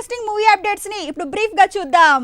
Interesting movie అప్డేట్స్ని ఇప్పుడు బ్రీఫ్గా చూద్దాం.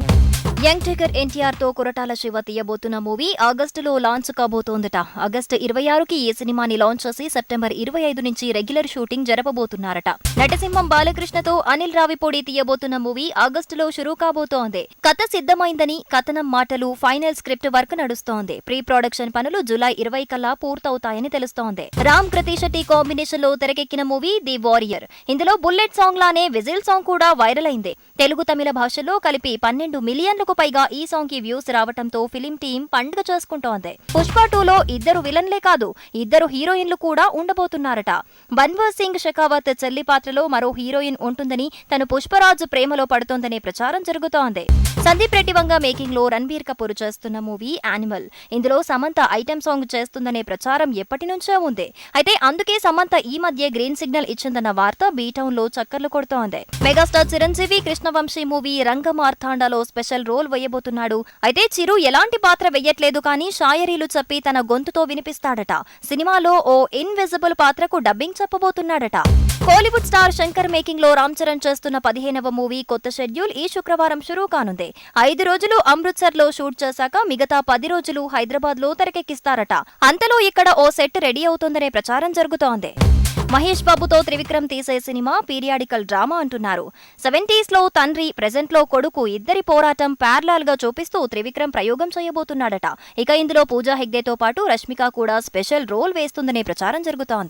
యంగ్ టేకర్ ఎన్టీఆర్తో కొరటాల శివ తీయబోతున్న మూవీ ఆగస్టులో లాంచ్ కాబోతోందట. ఆగస్టు ఇరవై ఆరుకి ఈ సినిమాని లాంచ్ చేసి సెప్టెంబర్ ఇరవై ఐదు నుంచి రెగ్యులర్ షూటింగ్ జరపబోతున్నారట. నటసింహం బాలకృష్ణతో అనిల్ రావిపూడి తీయబోతున్న మూవీ ఆగస్టులో షురూ కాబోతోంది. కథ సిద్ధమైందని కథనం మాటలు ఫైనల్ స్క్రిప్ట్ వర్క్ నడుస్తోంది. ప్రీ ప్రొడక్షన్ పనులు జూలై ఇరవై కల్లా పూర్తవుతాయని తెలుస్తోంది. రామ్ కృతి టీ కాంబినేషన్లో తెరకెక్కిన మూవీ ది వారియర్. ఇందులో బుల్లెట్ సాంగ్ లానే విజిల్ సాంగ్ కూడా వైరల్ అయింది. తెలుగు తమిళ భాషల్లో కలిపి పన్నెండు మిలియన్లకు పైగా ఈ సాంగ్కి వ్యూస్ రావటంతో ఫిలిం టీం పండుగ చేసుకుంటోంది. పుష్ప టూలో ఇద్దరు విలన్లే కాదు ఇద్దరు హీరోయిన్లు కూడా ఉండబోతున్నారట. బన్వర్ సింగ్ షెకావత్ చెల్లి పాత్రలో మరో హీరోయిన్ ఉంటుందని తను పుష్పరాజు ప్రేమలో పడుతోందనే ప్రచారం జరుగుతోంది. సందీప్ రెడ్డి వంగ మేకింగ్లో రణబీర్ కపూర్ చేస్తున్న మూవీ యానిమల్. ఇందులో సమంత ఐటెం సాంగ్ చేస్తుందనే ప్రచారం ఎప్పటి నుంచో ఉంది. అయితే అందుకే సమంత ఈ మధ్య గ్రీన్ సిగ్నల్ ఇచ్చిందన్న వార్త బీటౌన్లో చక్కర్లు కొడుతోంది. మెగాస్టార్ చిరంజీవి కృష్ణవంశీ మూవీ రంగమార్తాండలో స్పెషల్ రోల్ వేయబోతున్నాడు. అయితే చిరు ఎలాంటి పాత్ర వెయ్యట్లేదు కానీ షాయరీలు చెప్పి తన గొంతుతో వినిపిస్తాడట. సినిమాలో ఓ ఇన్విజిబుల్ పాత్రకు డబ్బింగ్ చెప్పబోతున్నాడట. కోలీవుడ్ స్టార్ శంకర్ మేకింగ్లో రామ్ చరణ్ చేస్తున్న పదిహేనవ మూవీ కొత్త షెడ్యూల్ ఈ శుక్రవారం షురూ కానుంది. ఐదు రోజులు అమృత్సర్లో షూట్ చేశాక మిగతా పది రోజులు హైదరాబాద్లో తెరకెక్కిస్తారట. అంతలో ఇక్కడ ఓ సెట్ రెడీ అవుతోందనే ప్రచారం జరుగుతోంది. మహేష్ బాబుతో త్రివిక్రమ్ తీసే సినిమా పీరియాడికల్ డ్రామా అంటున్నారు. సెవెంటీస్లో తండ్రి ప్రెజెంట్లో కొడుకు ఇద్దరి పోరాటం ప్యారలాల్గా చూపిస్తూ త్రివిక్రమ్ ప్రయోగం చేయబోతున్నాడట. ఇక ఇందులో పూజా హెగ్దేతో పాటు రష్మిక కూడా స్పెషల్ రోల్ వేస్తుందనే ప్రచారం జరుగుతోంది.